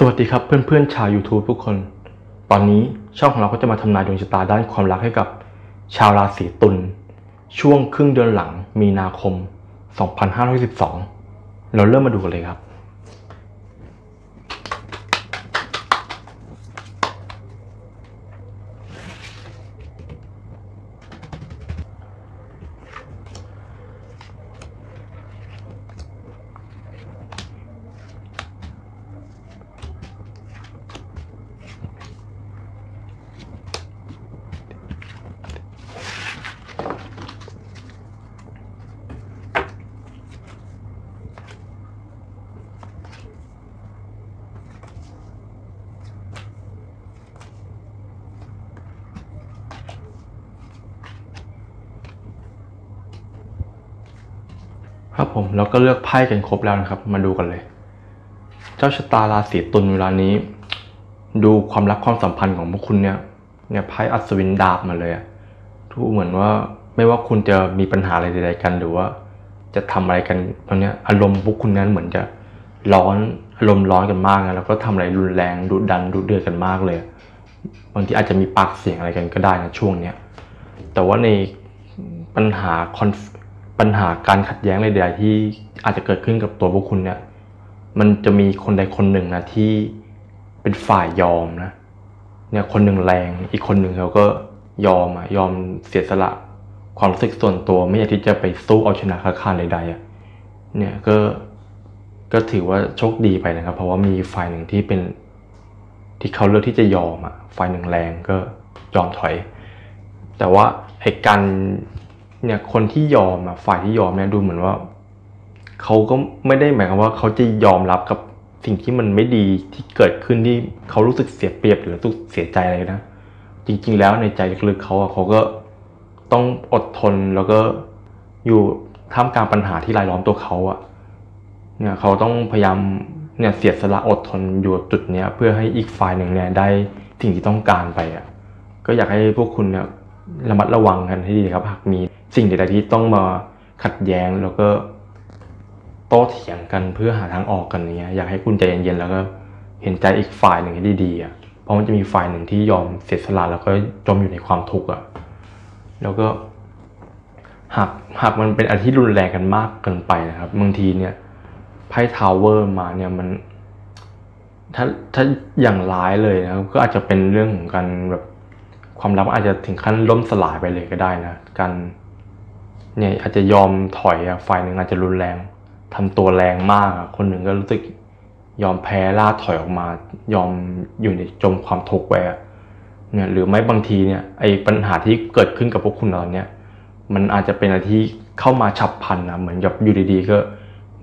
สวัสดีครับเพื่อนๆชาว YouTube ทุกคน ตอนนี้ช่องของเราก็จะมาทำนายดวงชะตาด้านความรักให้กับ ชาวราศีตุลช่วงครึ่งเดือนหลังมีนาคม 2512 เราเริ่มมาดูกันเลยครับ ครับผมเราก็เลือกไพ่กันครบแล้วนะครับ มาดูกันเลย เจ้าชะตาราศีตุลเวลานี้ ดูความรักความสัมพันธ์ของพวกคุณเนี่ย เนี่ยไพ่อัศวินดาบมาเลยอะทุกเหมือนว่าไม่ว่าคุณจะมีปัญหาอะไรใดๆกัน หรือว่า จะทำอะไรกันตอนนี้อารมณ์พวกคุณนั้นเหมือนจะร้อนอารมณ์ร้อนกันมากนะแล้วก็ทำอะไรรุนแรงดุดันดุเดือดกันมากเลยบางทีอาจจะมีปากเสียงอะไรกันก็ได้นะช่วงเนี้ยแต่ว่าในปัญหาคอน ปัญหาการขัดแย้งอะไรใดๆที่อาจจะเกิดขึ้นกับตัวพวกคุณเนี่ย มันจะมีคนใดคนหนึ่งนะที่เป็นฝ่ายยอมนะ เนี่ยคนหนึ่งแรง อีกคนหนึ่งเขาก็ยอมอะยอมเสียสละ ความรู้สึกส่วนตัวไม่อยากที่จะไปสู้เอาชนะค้าคานใดๆอะเนี่ยก็ก็ถือว่าโชคดีไปนะครับ เพราะว่ามีฝ่ายหนึ่งที่เป็น ที่เขาเลือกที่จะยอมอะฝ่ายหนึ่งแรงก็ยอมถอย แต่ว่าไอ้การ เนี่ยคนที่ยอมอะฝ่ายที่ยอมเนี่ยดูเหมือนว่าเขาก็ไม่ได้หมายความว่าเขาจะยอมรับกับสิ่งที่มันไม่ดีที่เกิดขึ้นที่เขารู้สึกเสียเปรียบหรือรู้สึกเสียใจอะไรนะ จริง ๆ แล้วในใจลึกๆเขาอะเขาก็ต้องอดทนแล้วก็อยู่ท่ามกลางปัญหาที่รายล้อมตัวเขาอะเนี่ยเขาต้องพยายามเนี่ยเสียสละอดทนอยู่จุดเนี้ยเพื่อให้อีกฝ่ายหนึ่งเนี่ยได้สิ่งที่ต้องการไปอะก็อยากให้พวกคุณเนี่ยระมัดระวังกันให้ดีครับหากมี สิ่งใดๆที่ต้องมาขัดแย้งแล้วก็โต้เถียงกันเพื่อหาทางออกกันเนี้ยอยากให้คุณใจเย็นๆแล้วก็เห็นใจอีกฝ่ายหนึ่งให้ดีๆอะเพราะมันจะมีฝ่ายหนึ่งที่ยอมเสียสละแล้วก็จมอยู่ในความทุกข์อะแล้วก็หากหากมันเป็นอะไรที่รุนแรงกันมากเกินไปนะครับบางทีเนี่ยไพ่ทาวเวอร์มาเนี่ยมัน ถ้าถ้าอย่างร้ายเลยนะครับก็อาจจะเป็นเรื่องของการแบบความรักอาจจะถึงขั้นล่มสลายไปเลยก็ได้นะการ เนี่ยอาจจะยอมถอยอะฝ่ายหนึ่งอาจจะรุนแรงทำตัวแรงมากอะคนหนึ่งก็รู้สึกยอมแพ้ล่าถอยออกมา ยอมอยู่ในจมความทุกข์ไว้อะเนี่ยหรือไม่บางทีเนี่ยไอ้ปัญหาที่เกิดขึ้นกับพวกคุณตอนเนี้ยมันอาจจะเป็นอะไรที่เข้ามาฉับพลันนะเหมือนกับอยู่ดีๆก็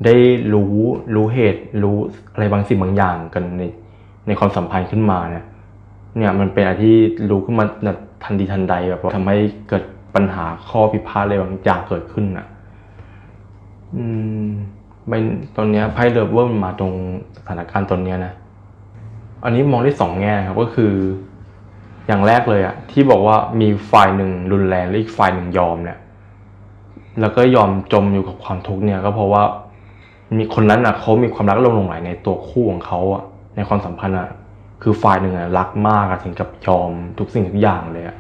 ได้รู้รู้เหตุรู้อะไรบางสิ่งบางอย่างกันในในความสัมพันธ์ขึ้นมาเนี่ยเนี่ยมันเป็นอะไรที่รู้ขึ้นมาทันทีทันใดแบบทำให้เกิด ปัญหาข้อพิพาทอะไรบางอย่างเกิดขึ้นอะ อืมไม่ตอนนี้ไพ่เลิฟเวอร์มันมาตรงสถานการณ์ตอนนี้นะ อันนี้มองได้สองแง่ครับก็คือ อย่างแรกเลยอะที่บอกว่ามีฝ่ายหนึ่งรุนแรงและอีกฝ่ายหนึ่งยอมเนี่ย แล้วก็ยอมจมอยู่กับความทุกข์เนี่ย ก็เพราะว่า มีคนนั้นอะเขามีความรักลงหลงไหลในตัวคู่ของเขาอะในความสัมพันธ์อะคือฝ่ายหนึ่งอะรักมากอะถึงกับยอมทุกสิ่งทุกอย่างเลยอะ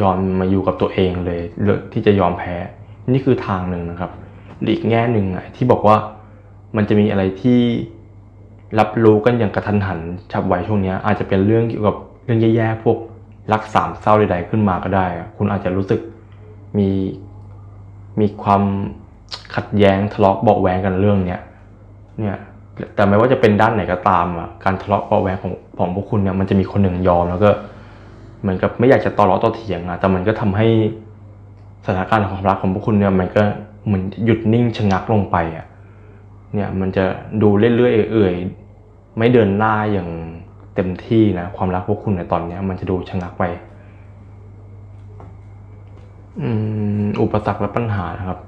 ยอมมาอยู่กับตัวเองเลยเลือกที่จะยอมแพ้ นี่คือทางหนึ่งนะครับอีกแง่หนึ่งอะที่บอกว่ามันจะมีอะไรที่รับรู้กันอย่างกระทันหันฉับไวช่วงนี้อาจจะเป็นเรื่องเกี่ยวกับเรื่องแย่ๆพวกรักสามเศร้าใดๆขึ้นมาก็ได้ คุณอาจจะรู้สึกมีมีความขัดแย้งทะเลาะเบาะแวงกันเรื่องเนี้ยเนี่ยแต่ไม่ว่าจะเป็นด้านไหนก็ตามอะการทะเลาะเบาะแวงของของพวกคุณเนี่ยมันจะมีคนหนึ่งยอมแล้วก็ เหมือนกับไม่อยากจะต่อล้อต่อเถียงอะแต่มันก็ทำให้สถานการณ์ของความรักของพวกคุณเนี่ยมันก็เหมือนหยุดนิ่งชะงักลงไปอะเนี่ยมันจะดูเรื่อยๆเอื่อยๆไม่เดินหน้าอย่างเต็มที่นะความรักพวกคุณในตอนเนี้ย มันจะดูชะงักไปอุปสรรคและปัญหานะครับ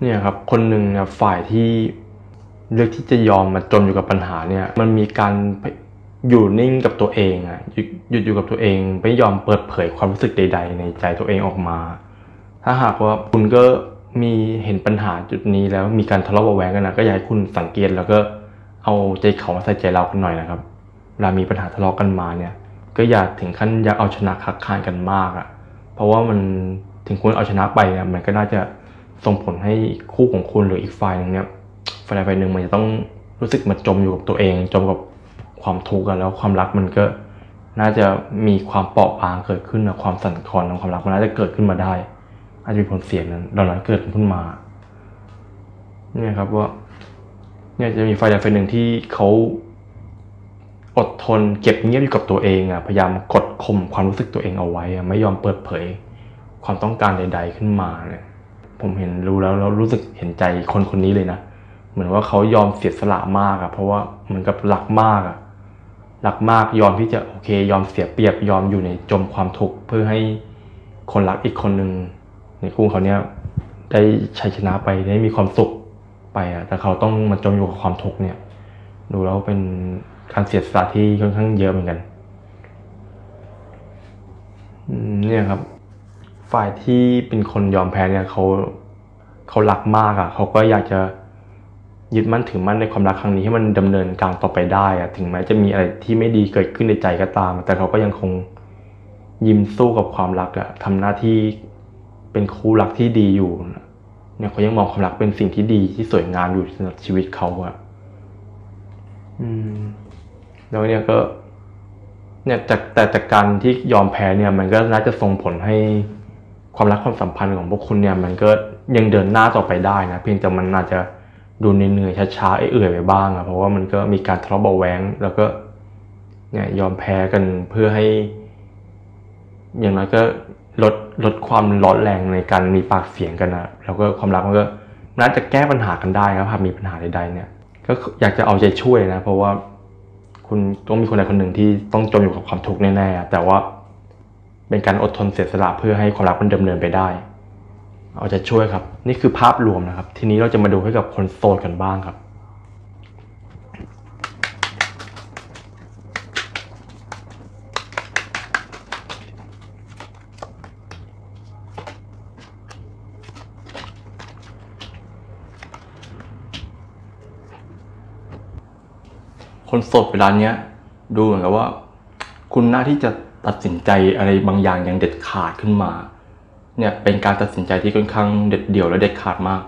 เนี่ยครับ คนหนึ่งเนี่ยฝ่ายที่เลือกที่จะยอมมาจมอยู่กับปัญหาเนี่ย มันมีการ อยู่นิ่งกับตัวเองอะหยุดอยู่กับตัวเองไม่ยอมเปิดเผยความรู้สึกใด ๆ ในใจตัวเองออกมา ถ้าหากว่าคุณก็มีเห็นปัญหาจุดนี้แล้วมีการทะเลาะเบาะแวงกันนะก็อยากให้คุณสังเกตแล้วก็เอาใจเขามาใส่ใจเรากันหน่อยนะครับเวลามีปัญหาทะเลาะกันมาเนี่ย ก็อย่าถึงขั้นอยากเอาชนะคักคานกันมากอะ่ะ เพราะว่ามันถึงคุณเอาชนะไปเนี่ยมันก็น่าจะส่งผลให้คู่ของคุณหรืออีกฝ่ายหนึ่งเนี่ยฝ่ายใดฝ่ายหนึ่งมันจะต้องรู้สึกมันจมอยู่กับตัวเอง จมกับ ความทุกข์อะแล้วความรักมันก็น่าจะมีความเปราะบางเกิดขึ้นนะความสั่นคลอนของความรักมันน่าจะเกิดขึ้นมาได้ อาจจะมีผลเสียนั้นเหล่านั้นเกิดขึ้นมา เนี่ยครับว่า เนี่ยจะมีฝ่ายใดฝ่ายหนึ่งที่เขาอดทนเก็บเงียบอยู่กับตัวเองอะพยายามกดข่มความรู้สึกตัวเองเอาไว้อะไม่ยอมเปิดเผย ความต้องการใด ๆขึ้นมาเนี่ยผมเห็นรู้แล้วแล้วรู้สึกเห็นใจคนคนนี้เลยนะ เหมือนว่าเขายอมเสียสละมากอะเพราะว่าเหมือนกับรักมากอะ รักมากยอมที่จะโอเค ยอมเสียเปรียบยอมอยู่ในจมความทุกข์เพื่อให้คนรักอีกคนหนึ่งในคู่เขาเนี่ยได้ชัยชนะไปได้มีความสุขไปอะแต่เขาต้องมาจมอยู่กับความทุกข์เนี่ย ดูแล้วเป็นการเสียสละที่ค่อนข้างเยอะเหมือนกันเนี่ยครับ ฝ่ายที่เป็นคนยอมแพ้เนี่ยเขาเขารักมากอะ่ะ เขาก็อยากจะ ยึดมั่นถือมั่นในความรักครั้งนี้ให้มันดำเนินการต่อไปได้อะถึงแม้จะมีอะไรที่ไม่ดีเกิดขึ้นในใจก็ตาม แต่เขาก็ยังคงยิ้มสู้กับความรักอะทำหน้าที่เป็นคู่รักที่ดีอยู่เนี่ยเขายังมองความรักเป็นสิ่งที่ดีที่สวยงามอยู่สำหรับชีวิตเขาอะอืม แล้วเนี่ยก็ เนี่ยจากแต่จากการที่ยอมแพ้เนี่ย มันก็น่าจะส่งผลให้ความรักความสัมพันธ์ของพวกคุณเนี่ย มันก็ยังเดินหน้าต่อไปได้นะเพียงแต่มันอาจจะ ดูเหนื่อยๆช้าๆเอื่อยไปบ้างอะเพราะว่ามันก็มีการทะเลาะเบาะแว้งแล้วก็เนี่ยยอมแพ้กันเพื่อให้ อย่างน้อยก็ลดลดความร้อนแรงในการมีปากเสียงกันนะแล้วก็ความรักมันก็น่าจะแก้ปัญหากันได้ครับหากมีปัญหาใดๆเนี่ย ก็อยากจะเอาใจช่วยนะ เพราะว่าคุณต้องมีคนใดคนหนึ่งที่ต้องจมอยู่กับความทุกข์แน่ๆแต่ว่าเป็นการอดทนเสียสละเพื่อให้ความรักมันดำเนินไปได้ เอาใจช่วยครับ นี่คือภาพรวมนะครับ ทีนี้เราจะมาดูให้กับคนโสดกันบ้างครับ คนโสดเวลาเนี้ยดูเหมือนกับว่า คุณน่าที่จะตัดสินใจอะไรบางอย่างอย่างเด็ดขาดขึ้นมา เนี่ยเป็นการตัดสินใจที่ค่อนข้างเด็ดเดี่ยวและเด็ดขาดมาก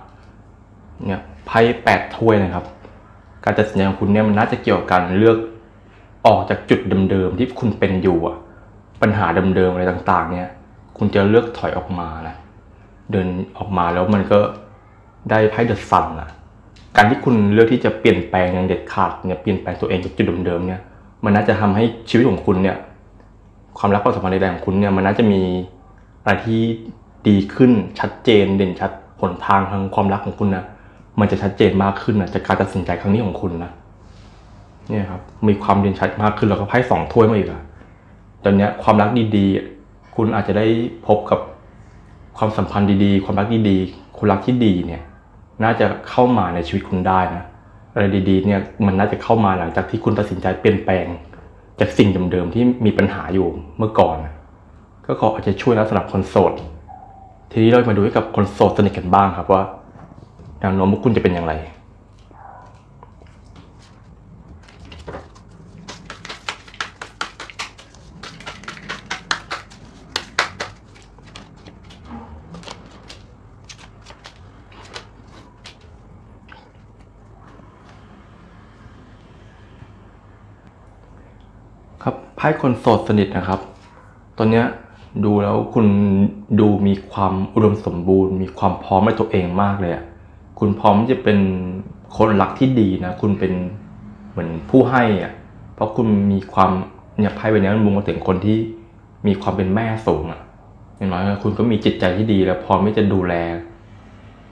เนี่ยไพ่แปดถ้วยนะครับ การตัดสินใจของคุณเนี่ยมันน่าจะเกี่ยวกับการเลือกออกจากจุดเดิมๆที่คุณเป็นอยู่อะปัญหาเดิมๆอะไรต่าง ๆ เนี่ย คุณจะเลือกถอยออกมานะเดินออกมาแล้วมันก็ได้ไพ่เดอะซันอะการที่คุณเลือกที่จะเปลี่ยนแปลงอย่างเด็ดขาดเนี่ยเปลี่ยนแปลงตัวเองจากจุดเดิมๆเนี่ย มันน่าจะทำให้ชีวิตของคุณเนี่ย ความรักความสัมพันธ์ใดๆของคุณเนี่ยมันน่าจะมี อะไรที่ดีขึ้นชัดเจนเด่นชัดหนทางทางความรักของคุณนะมันจะชัดเจนมากขึ้นนะจากการตัดสินใจครั้งนี้ของคุณนะเนี่ยครับมีความเด่นชัดมากขึ้นแล้วก็ไพ่สองถ้วยมาอีกอะตอนเนี้ยความรักดีๆ คุณอาจจะได้พบกับความสัมพันธ์ดีๆ ความรักดีๆคนรักที่ดีเนี่ย น่าจะเข้ามาในชีวิตคุณได้นะอะไรดีๆเนี่ยมันน่าจะเข้ามาหลังจากที่คุณตัดสินใจเปลี่ยนแปลง จากสิ่งเดิมๆที่มีปัญหาอยู่เมื่อก่อน ก็ขออาจจะช่วยนะสำหรับคนโสด ทีนี้เรามาดูให้กับคนโสดสนิทกันบ้างครับว่าแนวโน้มคุณจะเป็นอย่างไรครับไพ่คนโสดสนิทนะครับ ตอนเนี้ย ดูแล้วคุณดูมีความอุดมสมบูรณ์ มีความพร้อมในตัวเองมากเลยอะคุณพร้อมที่จะเป็นคนรักที่ดีนะ คุณเป็นเหมือนผู้ให้อะเพราะคุณมีความเนี่ยไพ่ใบนี้มันบ่งมาถึงคนที่มีความเป็นแม่สูงอะอย่างน้อยคุณก็มีจิตใจที่ดีแล้วพร้อมที่จะดูแล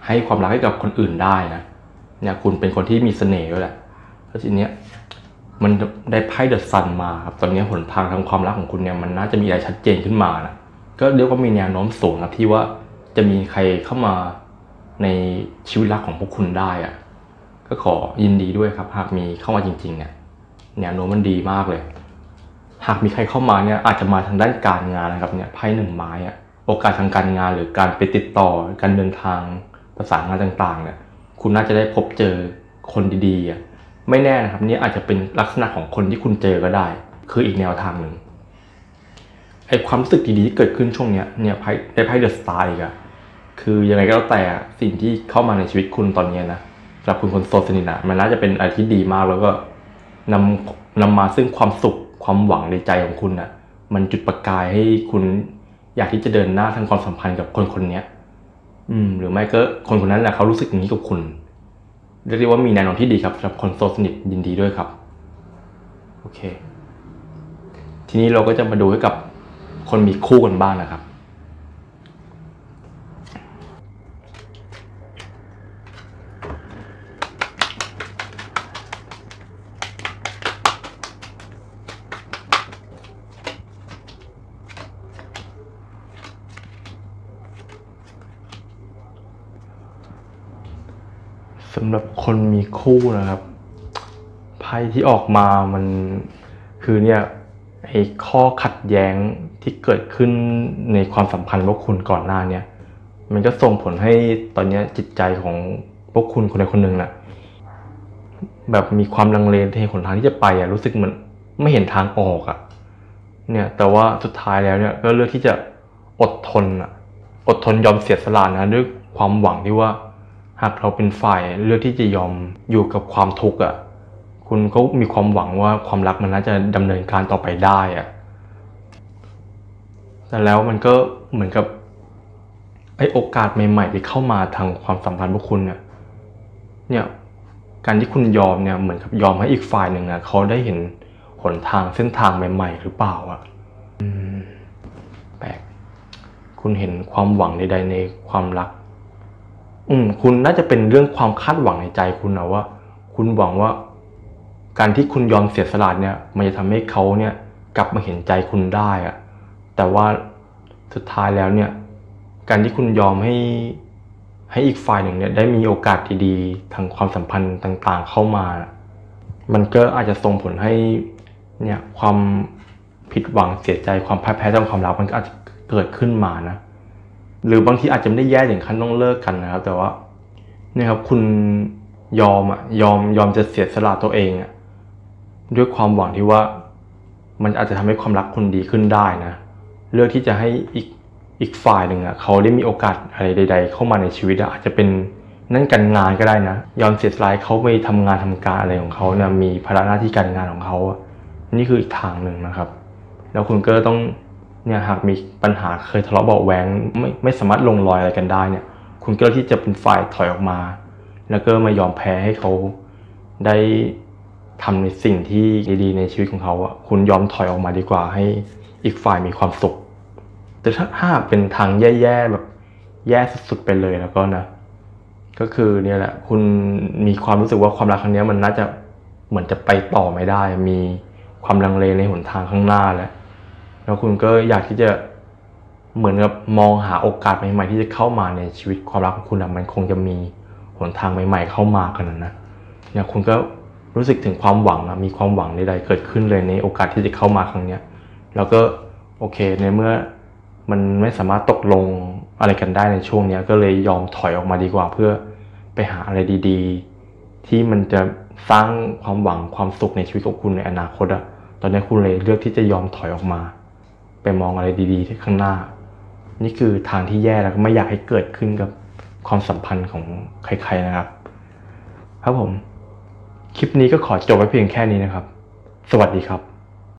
ให้ความรักให้กับคนอื่นได้นะเนี่ยคุณเป็นคนที่มีเสน่ห์ด้วยแหละแล้วทีเนี้ย มันได้ไพ่เดอะซันมาครับ ตอนนี้หนทางทางความรักของคุณเนี่ยมันน่าจะมีอะไรชัดเจนขึ้นมานะ ก็เรียกว่ามีแนวโน้มสูงนะที่ว่าจะมีใครเข้ามาในชีวิตรักของพวกคุณได้อะก็ขอยินดีด้วยครับ หากมีเข้ามาจริงๆเนี่ยแนวโน้มมันดีมากเลย หากมีใครเข้ามาเนี่ยอาจจะมาทางด้านการงานนะครับเนี่ยไพ่หนึ่งไม้อะโอกาสทางการงานหรือการไปติดต่อการเดินทางประสานงานต่างๆเนี่ยคุณน่าจะได้พบเจอคนดีๆอะ ไม่แน่นะครับนี่อาจจะเป็นลักษณะของคนที่คุณเจอก็ได้ คืออีกแนวทางหนึ่งไอความรู้สึกดีๆที่เกิดขึ้นช่วงเนี้ยเนี่ยไพ่ในไพ่เดอะสไตาร์อีกอะคือยังไงก็แล้วแต่สิ่งที่เข้ามาในชีวิตคุณตอนนี้นะสำหรับคุณคนโสดสนิทนะมันน่าจะเป็นอะไรที่ดีมากแล้วก็นำนำมาซึ่งความสุขความหวังในใจของคุณนะมันจุดประกายให้คุณอยากที่จะเดินหน้าทางความสัมพันธ์กับคนคนนี้อืม หรือไม่ก็คนคนนั้นแหละเขารู้สึกอย่างนี้กับคุณ เรียกได้ว่ามีแนวโน้มที่ดีครับสำหรับคนโสดสนิทยินดีด้วยครับโอเค ทีนี้เราก็จะมาดูให้กับคนมีคู่กันบ้างนะครับ สำหรับ คู่นะครับ ไพ่ที่ออกมามันคือเนี่ยไอ้ข้อขัดแย้งที่เกิดขึ้นในความสัมพันธ์พวกคุณก่อนหน้าเนี่ยมันก็ส่งผลให้ตอนนี้จิตใจของพวกคุณคนใดคนหนึ่งน่ะแบบมีความลังเลในหนทางที่จะไปอะรู้สึกเหมือนไม่เห็นทางออกอะเนี่ยแต่ว่าสุดท้ายแล้วเนี่ยก็เลือกที่จะอดทนอะอดทนยอมเสียสละนะด้วยความหวังที่ว่า หากเราเป็นฝ่ายเลือกที่จะยอมอยู่กับความทุกข์อะคุณก็มีความหวังว่าความรักมันน่าจะดำเนินการต่อไปได้อะแต่แล้วมันก็เหมือนกับไอ้โอกาสใหม่ ๆ ที่เข้ามาทางความสัมพันธ์พวกคุณเนี่ยเนี่ยการที่คุณยอมเนี่ยเหมือนกับยอมให้อีกฝ่ายหนึ่งอะเขาได้เห็นหนทางเส้นทางใหม่ ๆ หรือเปล่าอะแปลกคุณเห็นความหวังใดๆในความรัก อืม คุณน่าจะเป็นเรื่องความคาดหวังในใจคุณนะว่า คุณหวังว่า การที่คุณยอมเสียสละเนี่ย มันจะทำให้เขาเนี่ย กลับมาเห็นใจคุณได้อะแต่ว่าสุดท้ายแล้วเนี่ย การที่คุณยอมให้ ให้อีกฝ่ายหนึ่งเนี่ย ได้มีโอกาสดีๆทางความสัมพันธ์ต่าง ๆ เข้ามา มันก็อาจจะส่งผลให้ เนี่ยความผิดหวังเสียใจความพ่ายแพ้ทางความรักมันก็อาจจะเกิดขึ้นมานะ หรือบางทีอาจจะไม่ได้แย่ถึงขั้นต้องเลิกกันนะครับ แต่ว่าเนี่ยครับคุณยอมอะยอมยอมจะเสียสละตัวเองอะด้วยความหวังที่ว่ามันอาจจะทำให้ความรักคุณดีขึ้นได้นะ เลือกที่จะให้อีกอีกฝ่ายหนึ่งอะเขาได้มีโอกาสอะไรใด ๆ เข้ามาในชีวิตอะอาจจะเป็นนั่นการงานก็ได้นะ ยอมเสียสละเขาไปทำงานทำการอะไรของเขาเนี่ยมีภาระหน้าที่การงานของเขาอะนี่คืออีกทางหนึ่งนะครับ แล้วคุณก็ต้อง เนี่ยหากมีปัญหาเคยทะเลาะเบาะแหวงไม่ไม่สามารถลงรอยอะไรกันได้เนี่ย คุณก็ที่จะเป็นฝ่ายถอยออกมา แล้วก็มายอมแพ้ให้เขาได้ทำในสิ่งที่ดีๆในชีวิตของเขาอะคุณยอมถอยออกมาดีกว่าให้อีกฝ่ายมีความสุข แต่ถ้าถ้าหากเป็นทางแย่ๆแบบแย่สุดๆไปเลยแล้วก็นะ ก็คือเนี่ยแหละ คุณมีความรู้สึกว่าความรักครั้งนี้มันน่าจะเหมือนจะไปต่อไม่ได้ มีความลังเลในหนทางข้างหน้าแล้ว แล้วคุณก็อยากที่จะเหมือนกับมองหาโอกาสใหม่ๆที่จะเข้ามาในชีวิตความรักของคุณอะมันคงจะมีหนทางใหม่ ๆ เข้ามากันนะนะเนี่ยคุณก็รู้สึกถึงความหวังอะมีความหวังใดๆเกิดขึ้นเลยในโอกาสที่จะเข้ามาครั้งเนี้ยแล้วก็โอเคในเมื่อมันไม่สามารถตกลงอะไรกันได้ในช่วงเนี้ยก็เลยยอมถอยออกมาดีกว่า เพื่อไปหาอะไรดีๆ ที่มันจะสร้างความหวังความสุขในชีวิตของคุณในอนาคตอะตอนนี้คุณเลยเลือกที่จะยอมถอยออกมา ไปมองอะไรดีๆที่ข้างหน้า นี่คือทางที่แย่แล้วก็ไม่อยากให้เกิดขึ้นกับความสัมพันธ์ของใคร ๆนะครับ ครับผม คลิปนี้ก็ขอจบไว้เพียงแค่นี้นะครับ สวัสดีครับ